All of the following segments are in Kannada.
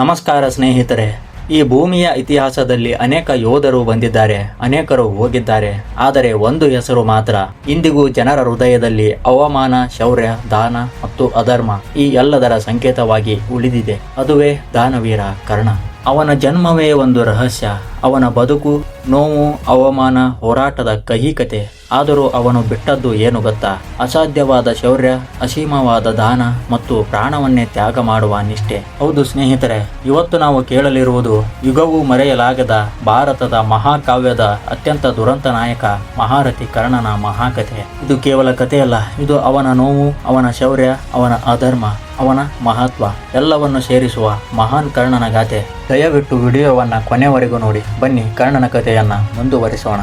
ನಮಸ್ಕಾರ ಸ್ನೇಹಿತರೆ, ಈ ಭೂಮಿಯ ಇತಿಹಾಸದಲ್ಲಿ ಅನೇಕ ಯೋಧರು ಬಂದಿದ್ದಾರೆ, ಅನೇಕರು ಹೋಗಿದ್ದಾರೆ, ಆದರೆ ಒಂದು ಹೆಸರು ಮಾತ್ರ, ಇಂದಿಗೂ ಜನರ ಹೃದಯದಲ್ಲಿ ಅವಮಾನ ಶೌರ್ಯ, ದಾನ ಮತ್ತು ಅಧರ್ಮ ಈ ಎಲ್ಲದರ ಸಂಕೇತವಾಗಿ ಉಳಿದಿದೆ. ಅದುವೇ ದಾನವೀರ ಕರ್ಣ. ಅವನ ಜನ್ಮವೇ ಒಂದು ರಹಸ್ಯ, ಅವನ ಬದುಕು ನೋವು, ಅವಮಾನ, ಹೋರಾಟದ ಕಹಿ ಕತೆ ಆದರೂ ಅವನು ಬಿಟ್ಟದ್ದು ಏನು ಗೊತ್ತಾ? ಅಸಾಧ್ಯವಾದ ಶೌರ್ಯ, ಅಸೀಮವಾದ ದಾನ ಮತ್ತು ಪ್ರಾಣವನ್ನೇ ತ್ಯಾಗ ಮಾಡುವ ನಿಷ್ಠೆ. ಹೌದು ಸ್ನೇಹಿತರೆ, ಇವತ್ತು ನಾವು ಕೇಳಲಿರುವುದು ಯುಗವೂ ಮರೆಯಲಾಗದ ಭಾರತದ ಮಹಾಕಾವ್ಯದ ಅತ್ಯಂತ ದುರಂತ ನಾಯಕ ಮಹಾರಥಿ ಕರ್ಣನ ಮಹಾಕಥೆ. ಇದು ಕೇವಲ ಕಥೆಯಲ್ಲ, ಇದು ಅವನ ನೋವು, ಅವನ ಶೌರ್ಯ, ಅವನ ಅಧರ್ಮ, ಅವನ ಮಹತ್ವ. ಎಲ್ಲವನ್ನು ಸೇರಿಸುವ ಮಹಾನ್ ಕರ್ಣನ ಗಾಥೆ ದಯವಿಟ್ಟು ವಿಡಿಯೋವನ್ನ ಕೊನೆವರೆಗೂ ನೋಡಿ. ಬನ್ನಿ ಕರ್ಣನ ಕಥೆಯನ್ನ ಮುಂದುವರಿಸೋಣ.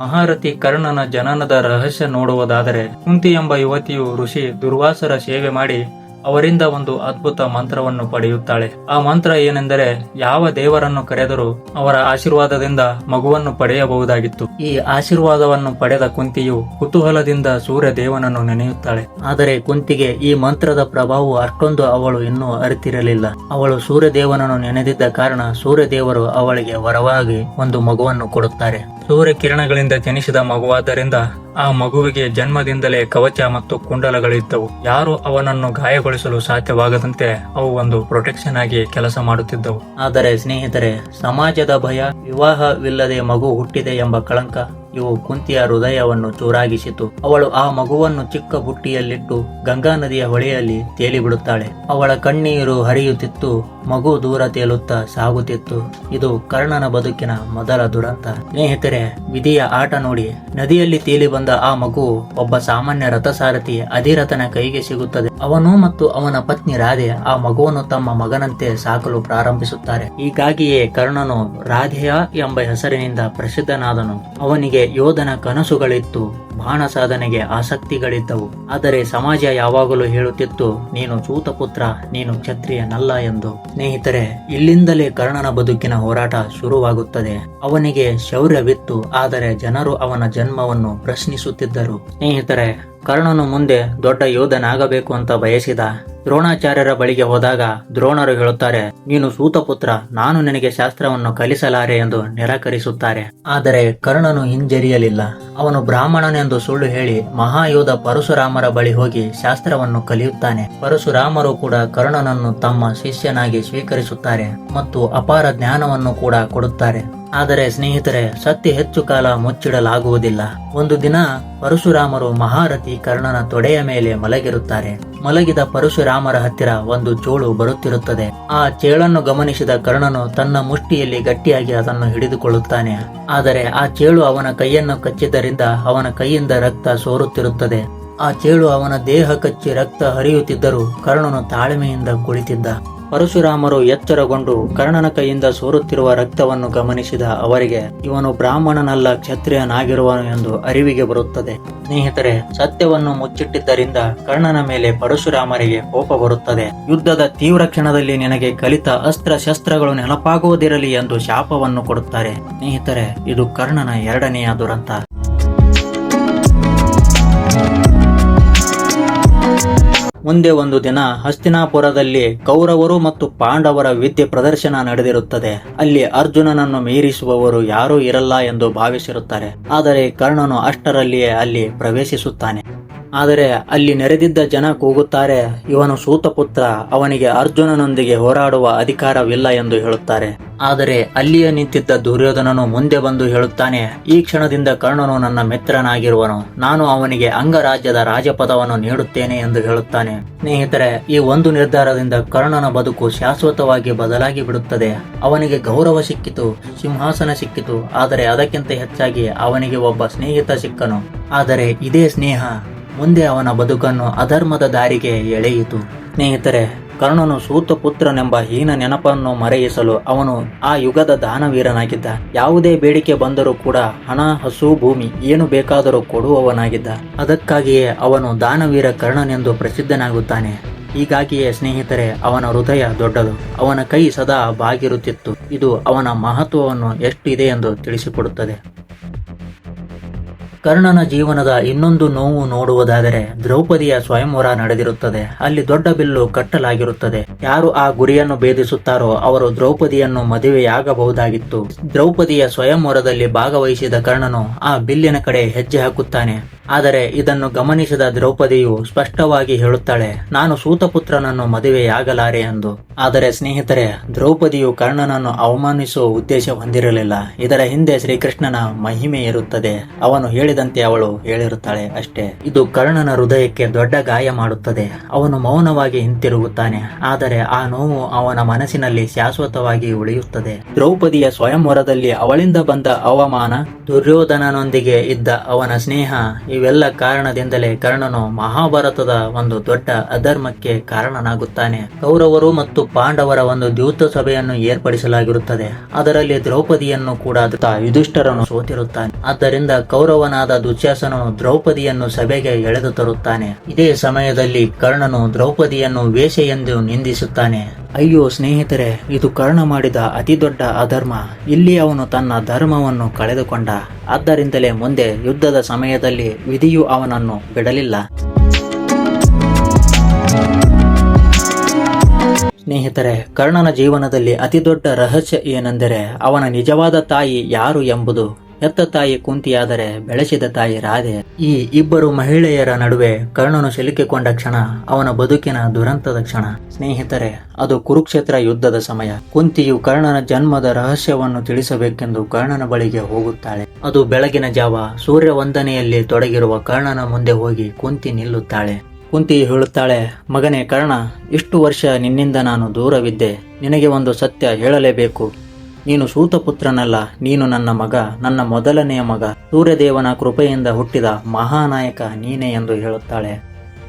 ಮಹಾರಥಿ ಕರ್ಣನ ಜನನದ ರಹಸ್ಯ ನೋಡುವುದಾದರೆ ಕುಂತಿ ಎಂಬ ಯುವತಿಯು ಋಷಿ ದುರ್ವಾಸರ ಸೇವೆ ಮಾಡಿ ಅವರಿಂದ ಒಂದು ಅದ್ಭುತ ಮಂತ್ರವನ್ನು ಪಡೆಯುತ್ತಾಳೆ. ಆ ಮಂತ್ರ ಏನೆಂದರೆ, ಯಾವ ದೇವರನ್ನು ಕರೆದರೂ ಅವರ ಆಶೀರ್ವಾದದಿಂದ ಮಗುವನ್ನು ಪಡೆಯಬಹುದಾಗಿತ್ತು. ಈ ಆಶೀರ್ವಾದವನ್ನು ಪಡೆದ ಕುಂತಿಯು ಕುತೂಹಲದಿಂದ ಸೂರ್ಯ ದೇವನನ್ನು ನೆನೆಯುತ್ತಾಳೆ. ಆದರೆ ಕುಂತಿಗೆ ಈ ಮಂತ್ರದ ಪ್ರಭಾವವು ಅಷ್ಟೊಂದು ಅವಳು ಇನ್ನೂ ಅರಿತಿರಲಿಲ್ಲ. ಅವಳು ಸೂರ್ಯ ದೇವನನ್ನು ನೆನೆದಿದ್ದ ಕಾರಣ ಸೂರ್ಯ ದೇವರು ಅವಳಿಗೆ ವರವಾಗಿ ಒಂದು ಮಗುವನ್ನು ಕೊಡುತ್ತಾರೆ. ಸೂರ್ಯ ಕಿರಣಗಳಿಂದ ಜನಿಸಿದ ಮಗುವಾದ್ದರಿಂದ ಆ ಮಗುವಿಗೆ ಜನ್ಮದಿಂದಲೇ ಕವಚ ಮತ್ತು ಕುಂಡಲಗಳಿದ್ದವು. ಯಾರು ಅವನನ್ನು ಗಾಯಗೊಳಿಸಲು ಸಾಧ್ಯವಾಗದಂತೆ ಅವು ಒಂದು ಪ್ರೊಟೆಕ್ಷನ್ ಆಗಿ ಕೆಲಸ ಮಾಡುತ್ತಿದ್ದವು. ಆದರೆ ಸ್ನೇಹಿತರೆ, ಸಮಾಜದ ಭಯ ವಿವಾಹವಿಲ್ಲದೆ ಮಗು ಹುಟ್ಟಿದೆ ಎಂಬ ಕಳಂಕ ಇವು ಕುಂತಿಯ ಹೃದಯವನ್ನು ಚೂರಾಗಿಸಿತು. ಅವಳು ಆ ಮಗುವನ್ನು ಚಿಕ್ಕ ಬುಟ್ಟಿಯಲ್ಲಿಟ್ಟು ಗಂಗಾ ನದಿಯ ಹೊಳೆಯಲ್ಲಿ ತೇಲಿಬಿಡುತ್ತಾಳೆ. ಅವಳ ಕಣ್ಣೀರು ಹರಿಯುತ್ತಿತ್ತು. ಮಗು ದೂರ ತೇಲುತ್ತಾ ಸಾಗುತ್ತಿತ್ತು. ಇದು ಕರ್ಣನ ಬದುಕಿನ ಮೊದಲ ದುರಂತ. ಸ್ನೇಹಿತರೆ, ವಿಧಿಯ ಆಟ ನೋಡಿ. ನದಿಯಲ್ಲಿ ತೇಲಿ ಬಂದ ಆ ಮಗು ಒಬ್ಬ ಸಾಮಾನ್ಯ ರಥಸಾರಥಿ ಅಧಿರಥನ ಕೈಗೆ ಸಿಗುತ್ತದೆ. ಅವನು ಮತ್ತು ಅವನ ಪತ್ನಿ ರಾಧೆ ಆ ಮಗುವನ್ನು ತಮ್ಮ ಮಗನಂತೆ ಸಾಕಲು ಪ್ರಾರಂಭಿಸುತ್ತಾರೆ. ಹೀಗಾಗಿಯೇ ಕರ್ಣನು ರಾಧೆಯ ಎಂಬ ಹೆಸರಿನಿಂದ ಪ್ರಸಿದ್ಧನಾದನು. ಅವನಿಗೆ ಯೋಧನ ಕನಸುಗಳಿತ್ತು ಬಾಣ ಸಾಧನೆಗೆ ಆಸಕ್ತಿಗಳಿದ್ದವು. ಆದರೆ ಸಮಾಜ ಯಾವಾಗಲೂ ಹೇಳುತ್ತಿತ್ತು, ನೀನು ಸೂತಪುತ್ರ, ನೀನು ಕ್ಷತ್ರಿಯನಲ್ಲ ಎಂದು. ಸ್ನೇಹಿತರೆ, ಇಲ್ಲಿಂದಲೇ ಕರ್ಣನ ಬದುಕಿನ ಹೋರಾಟ ಶುರುವಾಗುತ್ತದೆ. ಅವನಿಗೆ ಶೌರ್ಯವಿತ್ತು, ಆದರೆ ಜನರು ಅವನ ಜನ್ಮವನ್ನು ಪ್ರಶ್ನಿಸುತ್ತಿದ್ದರು. ಸ್ನೇಹಿತರೆ ಕರ್ಣನು ಮುಂದೆ ದೊಡ್ಡ ಯೋಧನಾಗಬೇಕು ಅಂತ ಬಯಸಿದ ದ್ರೋಣಾಚಾರ್ಯರ ಬಳಿಗೆ ಹೋದಾಗ ದ್ರೋಣರು ಹೇಳುತ್ತಾರೆ, ನೀನು ಸೂತಪುತ್ರ, ನಾನು ನಿನಗೆ ಶಾಸ್ತ್ರವನ್ನು ಕಲಿಸಲಾರೆ ಎಂದು ನಿರಾಕರಿಸುತ್ತಾರೆ. ಆದರೆ ಕರ್ಣನು ಹಿಂಜರಿಯಲಿಲ್ಲ. ಅವನು ಬ್ರಾಹ್ಮಣನೆಂದು ಸುಳ್ಳು ಹೇಳಿ ಮಹಾಯೋಧ ಪರಶುರಾಮರ ಬಳಿ ಹೋಗಿ ಶಾಸ್ತ್ರವನ್ನು ಕಲಿಯುತ್ತಾನೆ. ಪರಶುರಾಮರು ಕೂಡ ಕರ್ಣನನ್ನು ತಮ್ಮ ಶಿಷ್ಯನಾಗಿ ಸ್ವೀಕರಿಸುತ್ತಾರೆ ಮತ್ತು ಅಪಾರ ಜ್ಞಾನವನ್ನು ಕೂಡ ಕೊಡುತ್ತಾರೆ. ಆದರೆ ಸ್ನೇಹಿತರೆ, ಸತ್ಯ ಹೆಚ್ಚು ಕಾಲ ಮುಚ್ಚಿಡಲಾಗುವುದಿಲ್ಲ. ಒಂದು ದಿನ ಪರಶುರಾಮರು ಮಹಾರಥಿ ಕರ್ಣನ ತೊಡೆಯ ಮೇಲೆ ಮಲಗಿರುತ್ತಾರೆ. ಮಲಗಿದ ಪರಶುರಾಮರ ಹತ್ತಿರ ಒಂದು ಚೋಳು ಬರುತ್ತಿರುತ್ತದೆ. ಆ ಚೇಳನ್ನು ಗಮನಿಸಿದ ಕರ್ಣನು ತನ್ನ ಮುಷ್ಟಿಯಲ್ಲಿ ಗಟ್ಟಿಯಾಗಿ ಅದನ್ನು ಹಿಡಿದುಕೊಳ್ಳುತ್ತಾನೆ. ಆದರೆ ಆ ಚೇಳು ಅವನ ಕೈಯನ್ನು ಕಚ್ಚಿದ್ದರಿಂದ ಅವನ ಕೈಯಿಂದ ರಕ್ತ ಸೋರುತ್ತಿರುತ್ತದೆ. ಆ ಚೇಳು ಅವನ ದೇಹ ಕಚ್ಚಿ ರಕ್ತ ಹರಿಯುತ್ತಿದ್ದರೂ ಕರ್ಣನು ತಾಳ್ಮೆಯಿಂದ ಕುಳಿತಿದ್ದ. ಪರಶುರಾಮರು ಎಚ್ಚರಗೊಂಡು ಕರ್ಣನ ಕೈಯಿಂದ ಸೋರುತ್ತಿರುವ ರಕ್ತವನ್ನು ಗಮನಿಸಿದ ಅವರಿಗೆ, ಇವನು ಬ್ರಾಹ್ಮಣನಲ್ಲ, ಕ್ಷತ್ರಿಯನಾಗಿರುವನು ಎಂದು ಅರಿವಿಗೆ ಬರುತ್ತದೆ. ಸ್ನೇಹಿತರೆ, ಸತ್ಯವನ್ನು ಮುಚ್ಚಿಟ್ಟಿದ್ದರಿಂದ ಕರ್ಣನ ಮೇಲೆ ಪರಶುರಾಮರಿಗೆ ಕೋಪ ಬರುತ್ತದೆ. ಯುದ್ಧದ ತೀವ್ರ ಕ್ಷಣದಲ್ಲಿ ನಿನಗೆ ಕಲಿತ ಅಸ್ತ್ರ ಶಸ್ತ್ರಗಳು ನೆನಪಾಗುವುದಿರಲಿ ಎಂದು ಶಾಪವನ್ನು ಕೊಡುತ್ತಾರೆ. ಸ್ನೇಹಿತರೆ, ಇದು ಕರ್ಣನ ಎರಡನೆಯ ದುರಂತ. ಮುಂದೆ ಒಂದು ದಿನ ಹಸ್ತಿನಾಪುರದಲ್ಲಿ ಕೌರವರು ಮತ್ತು ಪಾಂಡವರ ವಿದ್ಯೆ ಪ್ರದರ್ಶನ ನಡೆದಿರುತ್ತದೆ. ಅಲ್ಲಿ ಅರ್ಜುನನನ್ನು ಮೀರಿಸುವವರು ಯಾರೂ ಇರಲ್ಲ ಎಂದು ಭಾವಿಸಿರುತ್ತಾರೆ. ಆದರೆ ಕರ್ಣನು ಅಷ್ಟರಲ್ಲಿಯೇ ಅಲ್ಲಿ ಪ್ರವೇಶಿಸುತ್ತಾನೆ. ಆದರೆ ಅಲ್ಲಿ ನೆರೆದಿದ್ದ ಜನ ಕೂಗುತ್ತಾರೆ. ಇವನು ಸೂತಪುತ್ರ, ಅವನಿಗೆ ಅರ್ಜುನನೊಂದಿಗೆ ಹೋರಾಡುವ ಅಧಿಕಾರವಿಲ್ಲ ಎಂದು ಹೇಳುತ್ತಾರೆ. ಆದರೆ ಅಲ್ಲಿಯೇ ನಿಂತಿದ್ದ ದುರ್ಯೋಧನನು ಮುಂದೆ ಬಂದು ಹೇಳುತ್ತಾನೆ, ಈ ಕ್ಷಣದಿಂದ ಕರ್ಣನು ನನ್ನ ಮಿತ್ರನಾಗಿರುವನು. ನಾನು ಅವನಿಗೆ ಅಂಗರಾಜ್ಯದ ರಾಜಪದವನ್ನು ನೀಡುತ್ತೇನೆ ಎಂದು ಹೇಳುತ್ತಾನೆ. ಸ್ನೇಹಿತರೆ, ಈ ಒಂದು ನಿರ್ಧಾರದಿಂದ ಕರ್ಣನ ಬದುಕು ಶಾಶ್ವತವಾಗಿ ಬದಲಾಗಿ ಬಿಡುತ್ತದೆ. ಅವನಿಗೆ ಗೌರವ ಸಿಕ್ಕಿತು, ಸಿಂಹಾಸನ ಸಿಕ್ಕಿತು, ಆದರೆ ಅದಕ್ಕಿಂತ ಹೆಚ್ಚಾಗಿ ಅವನಿಗೆ ಒಬ್ಬ ಸ್ನೇಹಿತ ಸಿಕ್ಕನು. ಆದರೆ ಇದೇ ಸ್ನೇಹ. ಮುಂದೆ ಅವನ ಬದುಕನ್ನು ಅಧರ್ಮದ ದಾರಿಗೆ ಎಳೆಯಿತು. ಸ್ನೇಹಿತರೆ, ಕರ್ಣನು ಸೂತಪುತ್ರನೆಂಬ ಹೀನ ನೆನಪನ್ನು ಮರೆಯಿಸಲು ಅವನು ಆ ಯುಗದ ದಾನವೀರನಾಗಿದ್ದ. ಯಾವುದೇ ಬೇಡಿಕೆ ಬಂದರೂ ಕೂಡ ಹಣ, ಹಸು, ಭೂಮಿ ಏನು ಬೇಕಾದರೂ ಕೊಡುವವನಾಗಿದ್ದ. ಅದಕ್ಕಾಗಿಯೇ ಅವನು ದಾನವೀರ ಕರ್ಣನೆಂದು ಪ್ರಸಿದ್ಧನಾಗುತ್ತಾನೆ. ಹೀಗಾಗಿಯೇ ಸ್ನೇಹಿತರೆ, ಅವನ ಹೃದಯ ದೊಡ್ಡದು. ಅವನ ಕೈ ಸದಾ ಬಾಗಿರುತ್ತಿತ್ತು. ಇದು ಅವನ ಮಹತ್ವವನ್ನು ಎಷ್ಟಿದೆ ಎಂದು ತಿಳಿಸಿಕೊಡುತ್ತದೆ. ಕರ್ಣನ ಜೀವನದ ಇನ್ನೊಂದು ನೋವು ನೋಡುವುದಾದರೆ ದ್ರೌಪದಿಯ ಸ್ವಯಂವರ ನಡೆದಿರುತ್ತದೆ. ಅಲ್ಲಿ ದೊಡ್ಡ ಬಿಲ್ಲು ಕಟ್ಟಲಾಗಿರುತ್ತದೆ. ಯಾರು ಆ ಗುರಿಯನ್ನು ಭೇದಿಸುತ್ತಾರೋ ಅವರು ದ್ರೌಪದಿಯನ್ನು ಮದುವೆಯಾಗಬಹುದಾಗಿತ್ತು. ದ್ರೌಪದಿಯ ಸ್ವಯಂವರದಲ್ಲಿ ಭಾಗವಹಿಸಿದ ಕರ್ಣನು ಆ ಬಿಲ್ಲಿನ ಕಡೆ ಹೆಜ್ಜೆ ಹಾಕುತ್ತಾನೆ. ಆದರೆ ಇದನ್ನು ಗಮನಿಸಿದ ದ್ರೌಪದಿಯು ಸ್ಪಷ್ಟವಾಗಿ ಹೇಳುತ್ತಾಳೆ, ನಾನು ಸೂತಪುತ್ರನನ್ನು ಮದುವೆಯಾಗಲಾರೆ ಎಂದು. ಆದರೆ ಸ್ನೇಹಿತರೆ, ದ್ರೌಪದಿಯು ಕರ್ಣನನ್ನು ಅವಮಾನಿಸುವ ಉದ್ದೇಶ ಹೊಂದಿರಲಿಲ್ಲ. ಇದರ ಹಿಂದೆ ಶ್ರೀಕೃಷ್ಣನ ಮಹಿಮೆ ಇರುತ್ತದೆ. ಅವನು ಹೇಳಿದಂತೆ ಅವಳು ಹೇಳಿರುತ್ತಾಳೆ ಅಷ್ಟೇ. ಇದು ಕರ್ಣನ ಹೃದಯಕ್ಕೆ ದೊಡ್ಡ ಗಾಯ ಮಾಡುತ್ತದೆ. ಅವನು ಮೌನವಾಗಿ ಹಿಂತಿರುಗುತ್ತಾನೆ. ಆದರೆ ಆ ನೋವು ಅವನ ಮನಸ್ಸಿನಲ್ಲಿ ಶಾಶ್ವತವಾಗಿ ಉಳಿಯುತ್ತದೆ. ದ್ರೌಪದಿಯ ಸ್ವಯಂವರದಲ್ಲಿ ಅವಳಿಂದ ಬಂದ ಅವಮಾನ, ದುರ್ಯೋಧನನೊಂದಿಗೆ ಇದ್ದ ಅವನ ಸ್ನೇಹ ಇವೆಲ್ಲ ಕಾರಣದಿಂದಲೇ ಕರ್ಣನು ಮಹಾಭಾರತದ ಒಂದು ದೊಡ್ಡ ಅಧರ್ಮಕ್ಕೆ ಕಾರಣನಾಗುತ್ತಾನೆ. ಕೌರವರು ಮತ್ತು ಪಾಂಡವರ ಒಂದು ದ್ಯೂತ ಸಭೆಯನ್ನು ಏರ್ಪಡಿಸಲಾಗಿರುತ್ತದೆ. ಅದರಲ್ಲಿ ದ್ರೌಪದಿಯನ್ನು ಕೂಡ ಯುಧಿಷ್ಠರನ್ನು ಯುಧಿಷ್ಠರನು ಸೋತಿರುತ್ತಾನೆ. ಆದ್ದರಿಂದ ಕೌರವನಾದ ದುಶ್ಯಾಸನನು ದ್ರೌಪದಿಯನ್ನು ಸಭೆಗೆ ಎಳೆದು ತರುತ್ತಾನೆ. ಇದೇ ಸಮಯದಲ್ಲಿ ಕರ್ಣನು ದ್ರೌಪದಿಯನ್ನು ವೇಷ ಎಂದು ನಿಂದಿಸುತ್ತಾನೆ. ಅಯ್ಯೋ ಸ್ನೇಹಿತರೆ, ಇದು ಕರ್ಣ ಮಾಡಿದ ಅತಿ ದೊಡ್ಡ ಅಧರ್ಮ. ಇಲ್ಲಿ ಅವನು ತನ್ನ ಧರ್ಮವನ್ನು ಕಳೆದುಕೊಂಡ. ಆದ್ದರಿಂದಲೇ ಮುಂದೆ ಯುದ್ಧದ ಸಮಯದಲ್ಲಿ ವಿಧಿಯು ಅವನನ್ನು ಬಿಡಲಿಲ್ಲ. ಸ್ನೇಹಿತರೆ, ಕರ್ಣನ ಜೀವನದಲ್ಲಿ ಅತಿ ದೊಡ್ಡ ರಹಸ್ಯ ಏನೆಂದರೆ ಅವನ ನಿಜವಾದ ತಾಯಿ ಯಾರು ಎಂಬುದು. ಹೆತ್ತ ತಾಯಿ ಕುಂತಿಯಾದರೆ ಬೆಳೆಸಿದ ತಾಯಿ ರಾಧೆ. ಈ ಇಬ್ಬರು ಮಹಿಳೆಯರ ನಡುವೆ ಕರ್ಣನು ಸಿಲುಕಿಕೊಂಡ ಕ್ಷಣ ಅವನ ಬದುಕಿನ ದುರಂತದ ಕ್ಷಣ. ಸ್ನೇಹಿತರೆ, ಅದು ಕುರುಕ್ಷೇತ್ರ ಯುದ್ಧದ ಸಮಯ. ಕುಂತಿಯು ಕರ್ಣನ ಜನ್ಮದ ರಹಸ್ಯವನ್ನು ತಿಳಿಸಬೇಕೆಂದು ಕರ್ಣನ ಬಳಿಗೆ ಹೋಗುತ್ತಾಳೆ. ಅದು ಬೆಳಗಿನ ಜಾವ ಸೂರ್ಯ ವಂದನೆಯಲ್ಲಿ ತೊಡಗಿರುವ ಕರ್ಣನ ಮುಂದೆ ಹೋಗಿ ಕುಂತಿ ನಿಲ್ಲುತ್ತಾಳೆ. ಕುಂತಿ ಹೇಳುತ್ತಾಳೆ, ಮಗನೇ ಕರ್ಣ, ಇಷ್ಟು ವರ್ಷ ನಿನ್ನಿಂದ ನಾನು ದೂರವಿದ್ದೆ. ನಿನಗೆ ಒಂದು ಸತ್ಯ ಹೇಳಲೇಬೇಕು. ನೀನು ಸೂತಪುತ್ರನಲ್ಲ ನೀನು ನನ್ನ ಮಗ, ನನ್ನ ಮೊದಲನೆಯ ಮಗ. ಸೂರ್ಯದೇವನ ಕೃಪೆಯಿಂದ ಹುಟ್ಟಿದ ಮಹಾನಾಯಕ ನೀನೇ ಎಂದು ಹೇಳುತ್ತಾಳೆ.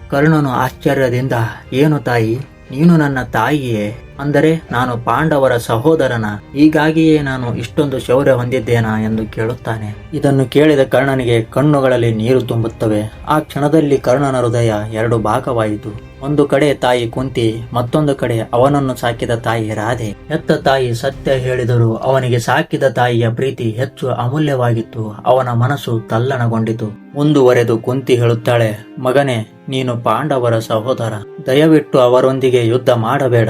ಕರ್ಣನು ಆಶ್ಚರ್ಯದಿಂದ, ಏನು ತಾಯಿ, ನೀನು ನನ್ನ ತಾಯಿಯೇ? ಅಂದರೆ ನಾನು ಪಾಂಡವರ ಸಹೋದರನ, ಹೀಗಾಗಿಯೇ ನಾನು ಇಷ್ಟೊಂದು ಶೌರ್ಯ ಹೊಂದಿದ್ದೇನಾ ಎಂದು ಕೇಳುತ್ತಾನೆ. ಇದನ್ನು ಕೇಳಿದ ಕರ್ಣನಿಗೆ ಕಣ್ಣುಗಳಲ್ಲಿ ನೀರು ತುಂಬುತ್ತವೆ. ಆ ಕ್ಷಣದಲ್ಲಿ ಕರ್ಣನ ಹೃದಯ ಎರಡು ಭಾಗವಾಯಿತು. ಒಂದು ಕಡೆ ತಾಯಿ ಕುಂತಿ, ಮತ್ತೊಂದು ಕಡೆ ಅವನನ್ನು ಸಾಕಿದ ತಾಯಿ ರಾಧೆ. ಹೆತ್ತ ತಾಯಿ ಸತ್ಯ ಹೇಳಿದರೂ ಅವನಿಗೆ ಸಾಕಿದ ತಾಯಿಯ ಪ್ರೀತಿ ಹೆಚ್ಚು ಅಮೂಲ್ಯವಾಗಿತ್ತು. ಅವನ ಮನಸ್ಸು ತಲ್ಲಣಗೊಂಡಿತು. ಮುಂದುವರೆದು ಕುಂತಿ ಹೇಳುತ್ತಾಳೆ, ಮಗನೇ, ನೀನು ಪಾಂಡವರ ಸಹೋದರ. ದಯವಿಟ್ಟು ಅವರೊಂದಿಗೆ ಯುದ್ಧ ಮಾಡಬೇಡ.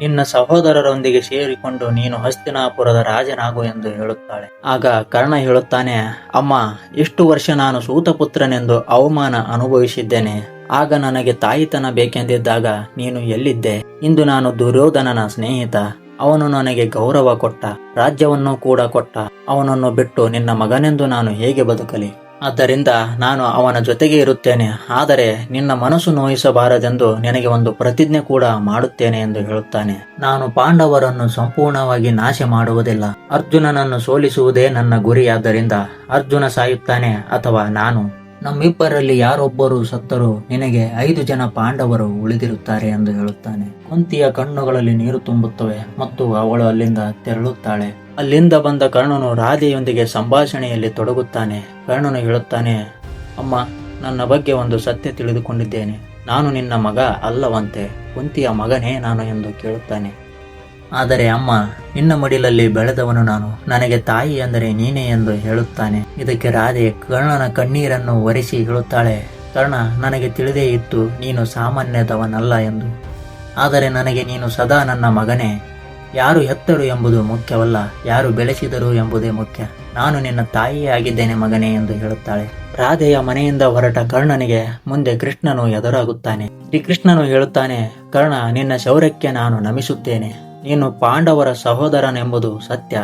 ನಿನ್ನ ಸಹೋದರರೊಂದಿಗೆ ಸೇರಿಕೊಂಡು ನೀನು ಹಸ್ತಿನಾಪುರದ ರಾಜನಾಗು ಎಂದು ಹೇಳುತ್ತಾಳೆ. ಆಗ ಕರ್ಣ ಹೇಳುತ್ತಾನೆ, ಅಮ್ಮ, ಇಷ್ಟು ವರ್ಷ ನಾನು ಸೂತಪುತ್ರನೆಂದು ಅವಮಾನ ಅನುಭವಿಸಿದ್ದೇನೆ. ಆಗ ನನಗೆ ತಾಯಿತನ ಬೇಕೆಂದಿದ್ದಾಗ ನೀನು ಎಲ್ಲಿದ್ದೆ? ಇಂದು ನಾನು ದುರ್ಯೋಧನನ ಸ್ನೇಹಿತ. ಅವನು ನನಗೆ ಗೌರವ ಕೊಟ್ಟ, ರಾಜ್ಯವನ್ನು ಕೂಡ ಕೊಟ್ಟ. ಅವನನ್ನು ಬಿಟ್ಟು ನಿನ್ನ ಮಗನೆಂದು ನಾನು ಹೇಗೆ ಬದುಕಲಿ? ಆದ್ದರಿಂದ ನಾನು ಅವನ ಜೊತೆಗೆ ಇರುತ್ತೇನೆ, ಆದರೆ ನಿನ್ನ ಮನಸ್ಸು ನೋಯಿಸಬಾರದೆಂದು ನಿನಗೆ ಒಂದು ಪ್ರತಿಜ್ಞೆ ಕೂಡ ಮಾಡುತ್ತೇನೆ ಎಂದು ಹೇಳುತ್ತಾನೆ. ನಾನು ಪಾಂಡವರನ್ನು ಸಂಪೂರ್ಣವಾಗಿ ನಾಶ ಮಾಡುವುದಿಲ್ಲ. ಅರ್ಜುನನನ್ನು ಸೋಲಿಸುವುದೇ ನನ್ನ ಗುರಿಯಾದ್ದರಿಂದ ಅರ್ಜುನ ಸಾಯುತ್ತಾನೆ ಅಥವಾ ನಾನು? ನಮ್ಮಿಬ್ಬರಲ್ಲಿ ಯಾರೊಬ್ಬರು ಸತ್ತರೂ ನಿನಗೆ ಐದು ಜನ ಪಾಂಡವರು ಉಳಿದಿರುತ್ತಾರೆ ಎಂದು ಹೇಳುತ್ತಾನೆ. ಕುಂತಿಯ ಕಣ್ಣುಗಳಲ್ಲಿ ನೀರು ತುಂಬುತ್ತವೆ ಮತ್ತು ಅವಳು ಅಲ್ಲಿಂದ ತೆರಳುತ್ತಾಳೆ. ಅಲ್ಲಿಂದ ಬಂದ ಕರ್ಣನು ರಾಧೆಯೊಂದಿಗೆ ಸಂಭಾಷಣೆಯಲ್ಲಿ ತೊಡಗುತ್ತಾನೆ. ಕರ್ಣನು ಹೇಳುತ್ತಾನೆ, ಅಮ್ಮ, ನನ್ನ ಬಗ್ಗೆ ಒಂದು ಸತ್ಯ ತಿಳಿದುಕೊಂಡಿದ್ದೇನೆ. ನಾನು ನಿನ್ನ ಮಗ ಅಲ್ಲವಂತೆ. ಕುಂತಿಯ ಮಗನೇ ನಾನು ಎಂದು ಕೇಳುತ್ತಾನೆ. ಆದರೆ ಅಮ್ಮ, ನಿನ್ನ ಮಡಿಲಲ್ಲಿ ಬೆಳೆದವನು ನಾನು. ನನಗೆ ತಾಯಿ ಅಂದರೆ ನೀನೇ ಎಂದು ಹೇಳುತ್ತಾನೆ. ಇದಕ್ಕೆ ರಾಧೆ ಕರ್ಣನ ಕಣ್ಣೀರನ್ನು ಒರೆಸಿ ಹೇಳುತ್ತಾಳೆ, ಕರ್ಣ, ನನಗೆ ತಿಳಿದೇ ಇತ್ತು, ನೀನು ಸಾಮಾನ್ಯದವನಲ್ಲ ಎಂದು. ಆದರೆ ನನಗೆ ನೀನು ಸದಾ ನನ್ನ ಮಗನೇ. ಯಾರು ಹೆತ್ತರು ಎಂಬುದು ಮುಖ್ಯವಲ್ಲ, ಯಾರು ಬೆಳೆಸಿದರು ಎಂಬುದೇ ಮುಖ್ಯ. ನಾನು ನಿನ್ನ ತಾಯಿಯೇ ಆಗಿದ್ದೇನೆ ಮಗನೇ ಎಂದು ಹೇಳುತ್ತಾಳೆ. ರಾಧೆಯ ಮನೆಯಿಂದ ಹೊರಟ ಕರ್ಣನಿಗೆ ಮುಂದೆ ಕೃಷ್ಣನು ಎದುರಾಗುತ್ತಾನೆ. ಶ್ರೀಕೃಷ್ಣನು ಹೇಳುತ್ತಾನೆ, ಕರ್ಣ, ನಿನ್ನ ಶೌರ್ಯಕ್ಕೆ ನಾನು ನಮಿಸುತ್ತೇನೆ. ನೀನು ಪಾಂಡವರ ಸಹೋದರನೆಂಬುದು ಸತ್ಯ.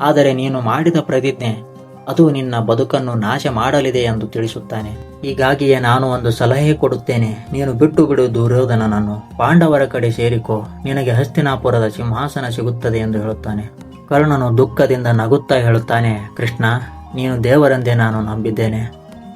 ಆದರೆ ನೀನು ಮಾಡಿದ ಪ್ರತಿಜ್ಞೆ, ಅದು ನಿನ್ನ ಬದುಕನ್ನು ನಾಶ ಮಾಡಲಿದೆ ಎಂದು ತಿಳಿಸುತ್ತಾನೆ. ಹೀಗಾಗಿಯೇ ನಾನು ಒಂದು ಸಲಹೆ ಕೊಡುತ್ತೇನೆ. ನೀನು ಬಿಟ್ಟು ಬಿಡು ದುರ್ಯೋಧನನನ್ನು. ಪಾಂಡವರ ಕಡೆ ಸೇರಿಕೋ. ನಿನಗೆ ಹಸ್ತಿನಾಪುರದ ಸಿಂಹಾಸನ ಸಿಗುತ್ತದೆ ಎಂದು ಹೇಳುತ್ತಾನೆ. ಕರ್ಣನು ದುಃಖದಿಂದ ನಗುತ್ತಾ ಹೇಳುತ್ತಾನೆ, ಕೃಷ್ಣ, ನೀನು ದೇವರೆಂದೇ ನಾನು ನಂಬಿದ್ದೇನೆ.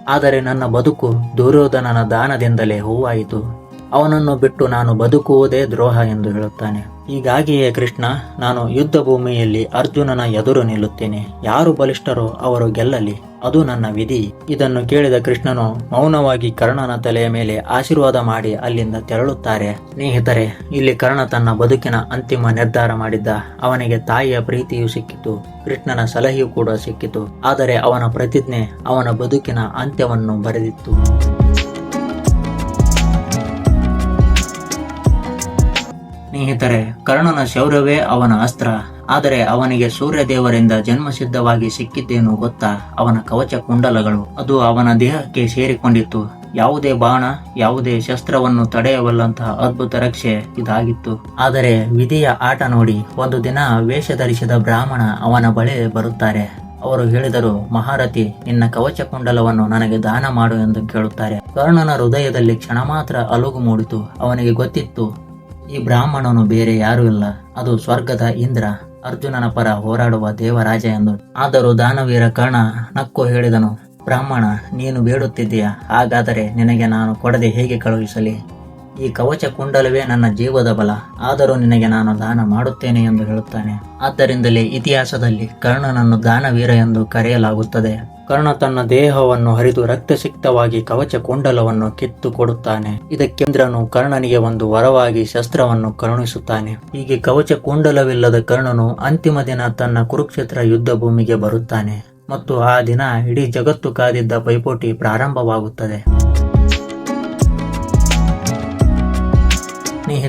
ಆದರೆ ನನ್ನ ಬದುಕು ದುರ್ಯೋಧನನ ದಾನದಿಂದಲೇ ಹೂವಾಯಿತು. ಅವನನ್ನು ಬಿಟ್ಟು ನಾನು ಬದುಕುವುದೇ ದ್ರೋಹ ಎಂದು ಹೇಳುತ್ತಾನೆ. ಹೀಗಾಗಿಯೇ ಕೃಷ್ಣ, ನಾನು ಯುದ್ಧ ಭೂಮಿಯಲ್ಲಿ ಅರ್ಜುನನ ಎದುರು ನಿಲ್ಲುತ್ತೇನೆ. ಯಾರು ಬಲಿಷ್ಠರೋ ಅವರು ಗೆಲ್ಲಲಿ. ಅದು ನನ್ನ ವಿಧಿ. ಇದನ್ನು ಕೇಳಿದ ಕೃಷ್ಣನು ಮೌನವಾಗಿ ಕರ್ಣನ ತಲೆಯ ಮೇಲೆ ಆಶೀರ್ವಾದ ಮಾಡಿ ಅಲ್ಲಿಂದ ತೆರಳುತ್ತಾರೆ. ಸ್ನೇಹಿತರೆ, ಇಲ್ಲಿ ಕರ್ಣ ತನ್ನ ಬದುಕಿನ ಅಂತಿಮ ನಿರ್ಧಾರ ಮಾಡಿದ್ದ. ಅವನಿಗೆ ತಾಯಿಯ ಪ್ರೀತಿಯೂ ಸಿಕ್ಕಿತು. ಕೃಷ್ಣನ ಸಲಹೆಯೂ ಕೂಡ ಸಿಕ್ಕಿತು. ಆದರೆ ಅವನ ಪ್ರತಿಜ್ಞೆ ಅವನ ಬದುಕಿನ ಅಂತ್ಯವನ್ನು ಬರೆದಿತ್ತು. ಸ್ನೇಹಿತರೆ, ಕರ್ಣನ ಶೌರ್ಯವೇ ಅವನ ಅಸ್ತ್ರ. ಆದರೆ ಅವನಿಗೆ ಸೂರ್ಯದೇವರಿಂದ ಜನ್ಮಸಿದ್ಧವಾಗಿ ಸಿಕ್ಕಿದ್ದೇನು ಗೊತ್ತಾ? ಅವನ ಕವಚ ಕುಂಡಲಗಳು. ಅದು ಅವನ ದೇಹಕ್ಕೆ ಸೇರಿಕೊಂಡಿತ್ತು. ಯಾವುದೇ ಬಾಣ, ಯಾವುದೇ ಶಸ್ತ್ರವನ್ನು ತಡೆಯಬಲ್ಲಂತಹ ಅದ್ಭುತ ರಕ್ಷೆ ಇದಾಗಿತ್ತು. ಆದರೆ ವಿಧಿಯ ಆಟ ನೋಡಿ, ಒಂದು ದಿನ ವೇಷ ಧರಿಸಿದ ಬ್ರಾಹ್ಮಣ ಅವನ ಬಳಿ ಬರುತ್ತಾರೆ. ಅವರು ಹೇಳಿದರು, ಮಹಾರಥಿ, ನಿನ್ನ ಕವಚ ಕುಂಡಲವನ್ನು ನನಗೆ ದಾನ ಮಾಡು ಎಂದು ಕೇಳುತ್ತಾರೆ. ಕರ್ಣನ ಹೃದಯದಲ್ಲಿ ಕ್ಷಣ ಮಾತ್ರ ಅಲುಗು ಮೂಡಿತು. ಅವನಿಗೆ ಗೊತ್ತಿತ್ತು ಈ ಬ್ರಾಹ್ಮಣನು ಬೇರೆ ಯಾರೂ ಇಲ್ಲ. ಅದು ಸ್ವರ್ಗದ ಇಂದ್ರ, ಅರ್ಜುನನ ಪರ ಹೋರಾಡುವ ದೇವರಾಜ ಎಂದು. ಆದರೂ ದಾನವೀರ ಕರ್ಣ ನಕ್ಕು ಹೇಳಿದನು, ಬ್ರಾಹ್ಮಣ, ನೀನು ಬೇಡುತ್ತಿದ್ದೀಯ? ಹಾಗಾದರೆ ನಿನಗೆ ನಾನು ಕೊಡದೆ ಹೇಗೆ ಕಳುಹಿಸಲಿ? ಈ ಕವಚ ಕುಂಡಲವೇ ನನ್ನ ಜೀವದ ಬಲ. ಆದರೂ ನಿನಗೆ ನಾನು ದಾನ ಮಾಡುತ್ತೇನೆ ಎಂದು ಹೇಳುತ್ತಾನೆ. ಆದ್ದರಿಂದಲೇ ಇತಿಹಾಸದಲ್ಲಿ ಕರ್ಣನನ್ನು ದಾನವೀರ ಎಂದು ಕರೆಯಲಾಗುತ್ತದೆ. ಕರ್ಣ ತನ್ನ ದೇಹವನ್ನು ಹರಿದು ರಕ್ತಸಿಕ್ತವಾಗಿ ಕವಚ ಕುಂಡಲವನ್ನು ಕಿತ್ತು ಕೊಡುತ್ತಾನೆ. ಇದಕ್ಕೆಂದ್ರನು ಕರ್ಣನಿಗೆ ಒಂದು ವರವಾಗಿ ಶಸ್ತ್ರವನ್ನು ಕರುಣಿಸುತ್ತಾನೆ. ಹೀಗೆ ಕವಚ ಕುಂಡಲವಿಲ್ಲದ ಕರ್ಣನು ಅಂತಿಮ ದಿನ ತನ್ನ ಕುರುಕ್ಷೇತ್ರ ಯುದ್ಧ ಭೂಮಿಗೆ ಬರುತ್ತಾನೆ. ಮತ್ತು ಆ ದಿನ ಇಡೀ ಜಗತ್ತು ಕಾದಿದ್ದ ಪೈಪೋಟಿ ಪ್ರಾರಂಭವಾಗುತ್ತದೆ.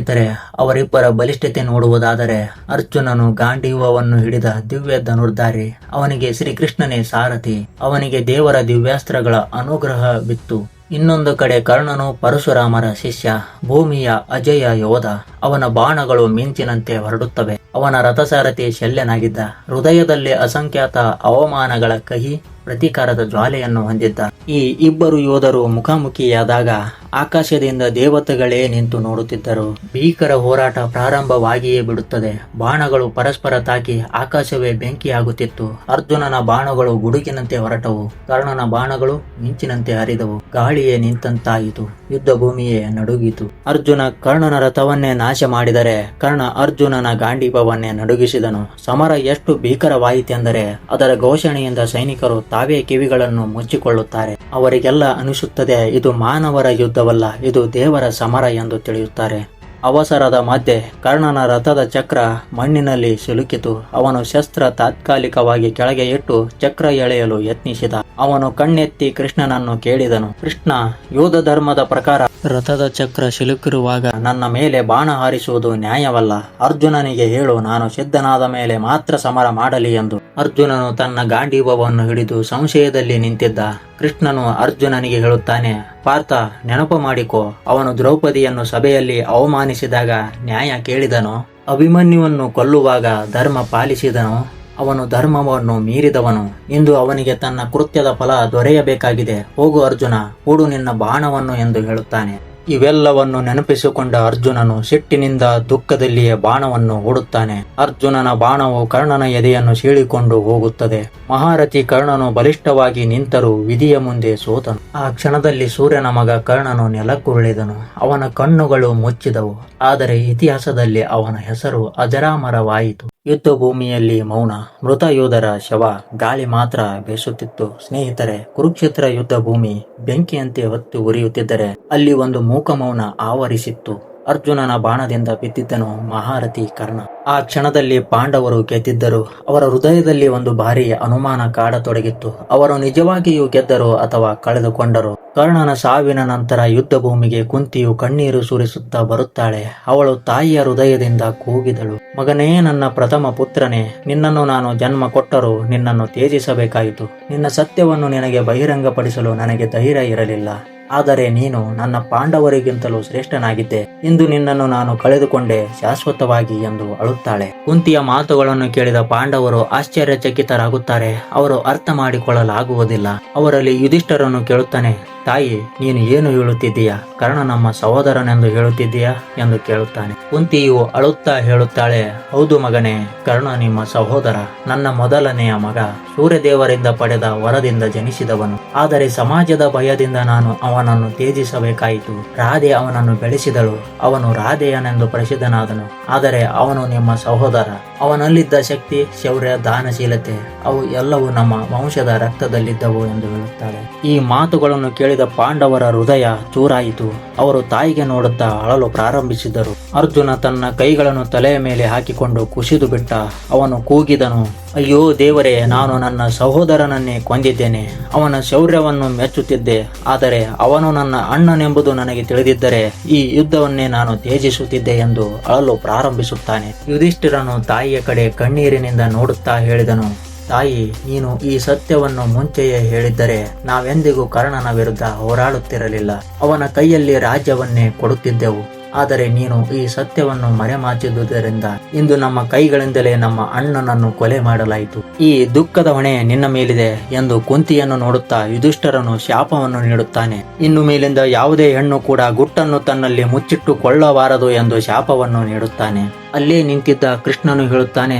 ಸ್ನೇಹಿತರೆ, ಅವರಿಬ್ಬರ ಬಲಿಷ್ಠತೆ ನೋಡುವುದಾದರೆ ಅರ್ಜುನನು ಗಾಂಡೀವವನ್ನು ಹಿಡಿದ ದಿವ್ಯ ಧನುರ್ಧಾರಿ, ಅವನಿಗೆ ಶ್ರೀಕೃಷ್ಣನೇ ಸಾರಥಿ, ಅವನಿಗೆ ದೇವರ ದಿವ್ಯಾಸ್ತ್ರಗಳ ಅನುಗ್ರಹವಿತ್ತು ಇನ್ನೊಂದು ಕಡೆ ಕರ್ಣನು ಪರಶುರಾಮರ ಶಿಷ್ಯ, ಭೂಮಿಯ ಅಜಯ ಯೋಧ, ಅವನ ಬಾಣಗಳು ಮಿಂಚಿನಂತೆ ಹೊರಡುತ್ತವೆ. ಅವನ ರಥಸಾರಥಿ ಶಲ್ಯನಾಗಿದ್ದ, ಹೃದಯದಲ್ಲಿ ಅಸಂಖ್ಯಾತ ಅವಮಾನಗಳ ಕಹಿ ಪ್ರತೀಕಾರದ ಜ್ವಾಲೆಯನ್ನು ಹೊಂದಿದ್ದ. ಈ ಇಬ್ಬರು ಯೋಧರು ಮುಖಾಮುಖಿಯಾದಾಗ ಆಕಾಶದಿಂದ ದೇವತೆಗಳೇ ನಿಂತು ನೋಡುತ್ತಿದ್ದರು. ಭೀಕರ ಹೋರಾಟ ಪ್ರಾರಂಭವಾಗಿಯೇ ಬಿಡುತ್ತದೆ. ಬಾಣಗಳು ಪರಸ್ಪರ ತಾಕಿ ಆಕಾಶವೇ ಬೆಂಕಿಯಾಗುತ್ತಿತ್ತು. ಅರ್ಜುನನ ಬಾಣಗಳು ಗುಡುಗಿನಂತೆ ಹೊರಟವು. ಕರ್ಣನ ಬಾಣಗಳು ಮಿಂಚಿನಂತೆ ಹರಿದವು. ಗಾಳಿಯೇ ನಿಂತಂತಾಯಿತು. ಯುದ್ಧ ಭೂಮಿಯೇ ನಡುಗಿತು. ಅರ್ಜುನ ಕರ್ಣನ ರಥವನ್ನೇ ನಾಶ ಮಾಡಿದರೆ ಕರ್ಣ ಅರ್ಜುನನ ಗಾಂಡೀಪವನ್ನೇ ನಡುಗಿಸಿದನು. ಸಮರ ಎಷ್ಟು ಭೀಕರವಾಯಿತೆಂದರೆ ಅದರ ಘೋಷಣೆಯಿಂದ ಸೈನಿಕರು ತಾವೇ ಕಿವಿಗಳನ್ನು ಮುಚ್ಚಿಕೊಳ್ಳುತ್ತಾರೆ. ಅವರಿಗೆಲ್ಲ ಅನಿಸುತ್ತದೆ ಇದು ಮಾನವರ ಯುದ್ಧವಲ್ಲ ಇದು ದೇವರ ಸಮರ ಎಂದು ತಿಳಿಯುತ್ತಾರೆ. ಅವಸರದ ಮಧ್ಯೆ ಕರ್ಣನ ರಥದ ಚಕ್ರ ಮಣ್ಣಿನಲ್ಲಿ ಸಿಲುಕಿತು. ಅವನು ಶಸ್ತ್ರ ತಾತ್ಕಾಲಿಕವಾಗಿ ಕೆಳಗೆ ಇಟ್ಟು ಚಕ್ರ ಎಳೆಯಲು ಯತ್ನಿಸಿದ. ಅವನು ಕಣ್ಣೆತ್ತಿ ಕೃಷ್ಣನನ್ನು ಕೇಳಿದನು. ಕೃಷ್ಣ, ಯೋಧ ಧರ್ಮದ ಪ್ರಕಾರ ರಥದ ಚಕ್ರ ಸಿಲುಕಿರುವಾಗ ನನ್ನ ಮೇಲೆ ಬಾಣ ಹಾರಿಸುವುದು ನ್ಯಾಯವಲ್ಲ. ಅರ್ಜುನನಿಗೆ ಹೇಳು, ನಾನು ಸಿದ್ಧನಾದ ಮೇಲೆ ಮಾತ್ರ ಸಮರ ಮಾಡಲಿ ಎಂದು. ಅರ್ಜುನನು ತನ್ನ ಗಾಂಡೀವವನ್ನು ಹಿಡಿದು ಸಂಶಯದಲ್ಲಿ ನಿಂತಿದ್ದ. ಕೃಷ್ಣನು ಅರ್ಜುನನಿಗೆ ಹೇಳುತ್ತಾನೆ, ಪಾರ್ಥ, ನೆನಪು ಮಾಡಿಕೊ. ಅವನು ದ್ರೌಪದಿಯನ್ನು ಸಭೆಯಲ್ಲಿ ಅವಮಾನಿಸಿದಾಗ ನ್ಯಾಯ ಕೇಳಿದನು. ಅಭಿಮನ್ಯುವನ್ನು ಕೊಲ್ಲುವಾಗ ಧರ್ಮ ಪಾಲಿಸಿದನು. ಅವನು ಧರ್ಮವನ್ನು ಮೀರಿದವನು. ಇಂದು ಅವನಿಗೆ ತನ್ನ ಕೃತ್ಯದ ಫಲ ದೊರೆಯಬೇಕಾಗಿದೆ. ಹೋಗು ಅರ್ಜುನ, ಕೂಡು ನಿನ್ನ ಬಾಣವನ್ನು ಎಂದು ಹೇಳುತ್ತಾನೆ. ಇವೆಲ್ಲವನ್ನು ನೆನಪಿಸಿಕೊಂಡ ಅರ್ಜುನನು ಸಿಟ್ಟಿನಿಂದ ದುಃಖದಲ್ಲಿಯೇ ಬಾಣವನ್ನು ಹೂಡುತ್ತಾನೆ ಅರ್ಜುನನ ಬಾಣವು ಕರ್ಣನ ಎದೆಯನ್ನು ಸೀಳಿಕೊಂಡು ಹೋಗುತ್ತದೆ. ಮಹಾರಥಿ ಕರ್ಣನು ಬಲಿಷ್ಠವಾಗಿ ನಿಂತರೂ ವಿಧಿಯ ಮುಂದೆ ಸೋತನು. ಆ ಕ್ಷಣದಲ್ಲಿ ಸೂರ್ಯನ ಮಗ ಕರ್ಣನು ನೆಲಕ್ಕುರುಳಿದನು. ಅವನ ಕಣ್ಣುಗಳು ಮುಚ್ಚಿದವು. ಆದರೆ ಇತಿಹಾಸದಲ್ಲಿ ಅವನ ಹೆಸರು ಅಜರಾಮರವಾಯಿತು. ಯುದ್ಧ ಭೂಮಿಯಲ್ಲಿ ಮೌನ. ಮೃತ ಯೋಧರ ಶವ ಗಾಳಿ ಮಾತ್ರ ಬೇಸುತ್ತಿತ್ತು. ಸ್ನೇಹಿತರೆ, ಕುರುಕ್ಷೇತ್ರ ಯುದ್ಧ ಭೂಮಿ ಬೆಂಕಿಯಂತೆ ಹೊತ್ತು ಉರಿಯುತ್ತಿದ್ದರೆ ಅಲ್ಲಿ ಒಂದು ಮೂಕ ಮೌನ ಆವರಿಸಿತ್ತು. ಅರ್ಜುನನ ಬಾಣದಿಂದ ಬಿದ್ದಿದ್ದನು ಮಹಾರಥಿ ಕರ್ಣ. ಆ ಕ್ಷಣದಲ್ಲಿ ಪಾಂಡವರು ಗೆದ್ದಿದ್ದರು. ಅವರ ಹೃದಯದಲ್ಲಿ ಒಂದು ಭಾರಿ ಅನುಮಾನ ಕಾಡತೊಡಗಿತ್ತು. ಅವರು ನಿಜವಾಗಿಯೂ ಗೆದ್ದರು ಅಥವಾ ಕಳೆದುಕೊಂಡರು? ಕರ್ಣನ ಸಾವಿನ ನಂತರ ಯುದ್ಧ ಭೂಮಿಗೆ ಕುಂತಿಯು ಕಣ್ಣೀರು ಸುರಿಸುತ್ತಾ ಬರುತ್ತಾಳೆ. ಅವಳು ತಾಯಿಯ ಹೃದಯದಿಂದ ಕೂಗಿದಳು. ಮಗನೇ, ನನ್ನ ಪ್ರಥಮ ಪುತ್ರನೇ, ನಿನ್ನನ್ನು ನಾನು ಜನ್ಮ ಕೊಟ್ಟರೂ ನಿನ್ನನ್ನು ತ್ಯಜಿಸಬೇಕಾಯಿತು. ನಿನ್ನ ಸತ್ಯವನ್ನು ನಿನಗೆ ಬಹಿರಂಗಪಡಿಸಲು ನನಗೆ ಧೈರ್ಯ ಇರಲಿಲ್ಲ. ಆದರೆ ನೀನು ನನ್ನ ಪಾಂಡವರಿಗಿಂತಲೂ ಶ್ರೇಷ್ಠನಾಗಿದ್ದೆ. ಇಂದು ನಿನ್ನನ್ನು ನಾನು ಕಳೆದುಕೊಂಡೆ ಶಾಶ್ವತವಾಗಿ ಎಂದು ಅಳುತ್ತಾಳೆ. ಕುಂತಿಯ ಮಾತುಗಳನ್ನು ಕೇಳಿದ ಪಾಂಡವರು ಆಶ್ಚರ್ಯಚಕಿತರಾಗುತ್ತಾರೆ. ಅವರು ಅರ್ಥ ಮಾಡಿಕೊಳ್ಳಲಾಗುವುದಿಲ್ಲ. ಅವರಲ್ಲಿ ಯುಧಿಷ್ಠರನ್ನು ಕೇಳುತ್ತಾನೆ. ತಾಯಿ, ನೀನು ಏನು ಹೇಳುತ್ತಿದ್ದೀಯಾ? ಕರ್ಣ ನಮ್ಮ ಸಹೋದರನೆಂದು ಹೇಳುತ್ತಿದ್ದೀಯಾ? ಎಂದು ಕೇಳುತ್ತಾನೆ. ಕುಂತಿಯು ಅಳುತ್ತಾ ಹೇಳುತ್ತಾಳೆ, ಹೌದು ಮಗನೇ, ಕರ್ಣ ನಿಮ್ಮ ಸಹೋದರ, ನನ್ನ ಮೊದಲನೆಯ ಮಗ. ಸೂರ್ಯದೇವರಿಂದ ಪಡೆದ ವರದಿಂದ ಜನಿಸಿದವನು. ಆದರೆ ಸಮಾಜದ ಭಯದಿಂದ ನಾನು ಅವನನ್ನು ತ್ಯಜಿಸಬೇಕಾಯಿತು. ರಾಧೆ ಅವನನ್ನು ಬೆಳೆಸಿದಳು. ಅವನು ರಾಧೆಯನೆಂದು ಪ್ರಸಿದ್ಧನಾದನು. ಆದರೆ ಅವನು ನಿಮ್ಮ ಸಹೋದರ. ಅವನಲ್ಲಿದ್ದ ಶಕ್ತಿ, ಶೌರ್ಯ, ದಾನಶೀಲತೆ, ಅವು ಎಲ್ಲವೂ ನಮ್ಮ ವಂಶದ ರಕ್ತದಲ್ಲಿದ್ದವು ಎಂದು ಹೇಳುತ್ತಾಳೆ. ಈ ಮಾತುಗಳನ್ನು ಕೇಳಿದ ಪಾಂಡವರ ಹೃದಯ ಚೂರಾಯಿತು. ಅವರು ತಾಯಿಗೆ ನೋಡುತ್ತಾ ಅಳಲು ಪ್ರಾರಂಭಿಸಿದರು. ಅರ್ಜುನ ತನ್ನ ಕೈಗಳನ್ನು ತಲೆಯ ಮೇಲೆ ಹಾಕಿಕೊಂಡು ಕುಸಿದು ಬಿಟ್ಟ. ಅವನು ಕೂಗಿದನು. ಅಯ್ಯೋ ದೇವರೇ, ನಾನು ನನ್ನ ಸಹೋದರನನ್ನೇ ಕೊಂದಿದ್ದೇನೆ. ಅವನ ಶೌರ್ಯವನ್ನು ಮೆಚ್ಚುತ್ತಿದ್ದೆ. ಆದರೆ ಅವನು ನನ್ನ ಅಣ್ಣನೆಂಬುದು ನನಗೆ ತಿಳಿದಿದ್ದರೆ ಈ ಯುದ್ಧವನ್ನೇ ನಾನು ತ್ಯಜಿಸುತ್ತಿದ್ದೆ ಎಂದು ಅಳಲು ಪ್ರಾರಂಭಿಸುತ್ತಾನೆ. ಯುಧಿಷ್ಠಿರನು ತಾಯಿಯ ಕಡೆ ಕಣ್ಣೀರಿನಿಂದ ನೋಡುತ್ತಾ ಹೇಳಿದನು, ತಾಯಿ, ನೀನು ಈ ಸತ್ಯವನ್ನು ಮುಂಚೆಯೇ ಹೇಳಿದ್ದರೆ ನಾವೆಂದಿಗೂ ಕರ್ಣನ ವಿರುದ್ಧ ಹೋರಾಡುತ್ತಿರಲಿಲ್ಲ. ಅವನ ಕೈಯಲ್ಲಿ ರಾಜ್ಯವನ್ನೇ ಕೊಡುತ್ತಿದ್ದೆವು. ಆದರೆ ನೀನು ಈ ಸತ್ಯವನ್ನು ಮರೆಮಾಚಿದುದರಿಂದ ಇಂದು ನಮ್ಮ ಕೈಗಳಿಂದಲೇ ನಮ್ಮ ಅಣ್ಣನನ್ನು ಕೊಲೆ ಮಾಡಲಾಯಿತು. ಈ ದುಃಖದ ಹೊಣೆ ನಿನ್ನ ಮೇಲಿದೆ ಎಂದು ಕುಂತಿಯನ್ನು ನೋಡುತ್ತಾ ಯುಧಿಷ್ಠರನು ಶಾಪವನ್ನು ನೀಡುತ್ತಾನೆ. ಇನ್ನು ಮೇಲಿಂದ ಯಾವುದೇ ಹೆಣ್ಣು ಕೂಡ ಗುಟ್ಟನ್ನು ತನ್ನಲ್ಲಿ ಮುಚ್ಚಿಟ್ಟುಕೊಳ್ಳಬಾರದು ಎಂದು ಶಾಪವನ್ನು ನೀಡುತ್ತಾನೆ. ಅಲ್ಲೇ ನಿಂತಿದ್ದ ಕೃಷ್ಣನು ಹೇಳುತ್ತಾನೆ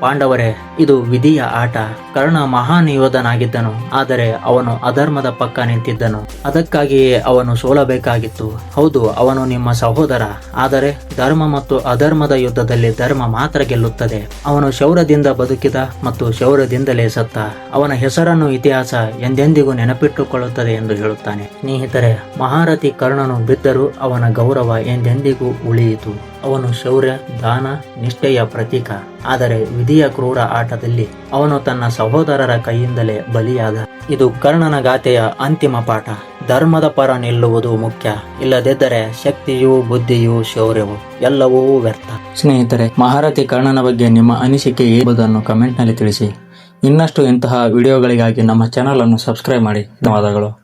ಪಾಂಡವರೇ, ಇದು ವಿಧಿಯ ಆಟ. ಕರ್ಣ ಮಹಾನ್ ಯೋಧನಾಗಿದ್ದನು ಆದರೆ ಅವನು ಅಧರ್ಮದ ಪಕ್ಕ ನಿಂತಿದ್ದನು. ಅದಕ್ಕಾಗಿಯೇ ಅವನು ಸೋಲಬೇಕಾಗಿತ್ತು. ಹೌದು, ಅವನು ನಿಮ್ಮ ಸಹೋದರ, ಆದರೆ ಧರ್ಮ ಮತ್ತು ಅಧರ್ಮದ ಯುದ್ಧದಲ್ಲಿ ಧರ್ಮ ಮಾತ್ರ ಗೆಲ್ಲುತ್ತದೆ. ಅವನು ಶೌರ್ಯದಿಂದ ಬದುಕಿದ ಮತ್ತು ಶೌರ್ಯದಿಂದಲೇ ಸತ್ತ. ಅವನ ಹೆಸರನ್ನು ಇತಿಹಾಸ ಎಂದೆಂದಿಗೂ ನೆನಪಿಟ್ಟುಕೊಳ್ಳುತ್ತದೆ ಎಂದು ಹೇಳುತ್ತಾನೆ. ಸ್ನೇಹಿತರೆ, ಮಹಾರಥಿ ಕರ್ಣನು ಬಿದ್ದರೂ ಅವನ ಗೌರವ ಎಂದೆಂದಿಗೂ ಉಳಿಯಿತು. ಅವನು ಶೌರ್ಯ, ದಾನ, ನಿಷ್ಠೆಯ ಪ್ರತೀಕ. ಆದರೆ ವಿಧಿಯ ಕ್ರೂರ ಆಟದಲ್ಲಿ ಅವನು ತನ್ನ ಸಹೋದರರ ಕೈಯಿಂದಲೇ ಬಲಿಯಾದ. ಇದು ಕರ್ಣನ ಗಾಥೆಯ ಅಂತಿಮ ಪಾಠ. ಧರ್ಮದ ಪರ ನಿಲ್ಲುವುದು ಮುಖ್ಯ. ಇಲ್ಲದಿದ್ದರೆ ಶಕ್ತಿಯು ಬುದ್ಧಿಯೂ ಶೌರ್ಯವು ಎಲ್ಲವೂ ವ್ಯರ್ಥ. ಸ್ನೇಹಿತರೆ, ಮಹಾರಥಿ ಕರ್ಣನ ಬಗ್ಗೆ ನಿಮ್ಮ ಅನಿಸಿಕೆ ಎಂಬುದನ್ನು ಕಮೆಂಟ್ನಲ್ಲಿ ತಿಳಿಸಿ. ಇನ್ನಷ್ಟು ಇಂತಹ ವಿಡಿಯೋಗಳಿಗಾಗಿ ನಮ್ಮ ಚಾನಲನ್ನು ಸಬ್ಸ್ಕ್ರೈಬ್ ಮಾಡಿ. ಧನ್ಯವಾದಗಳು.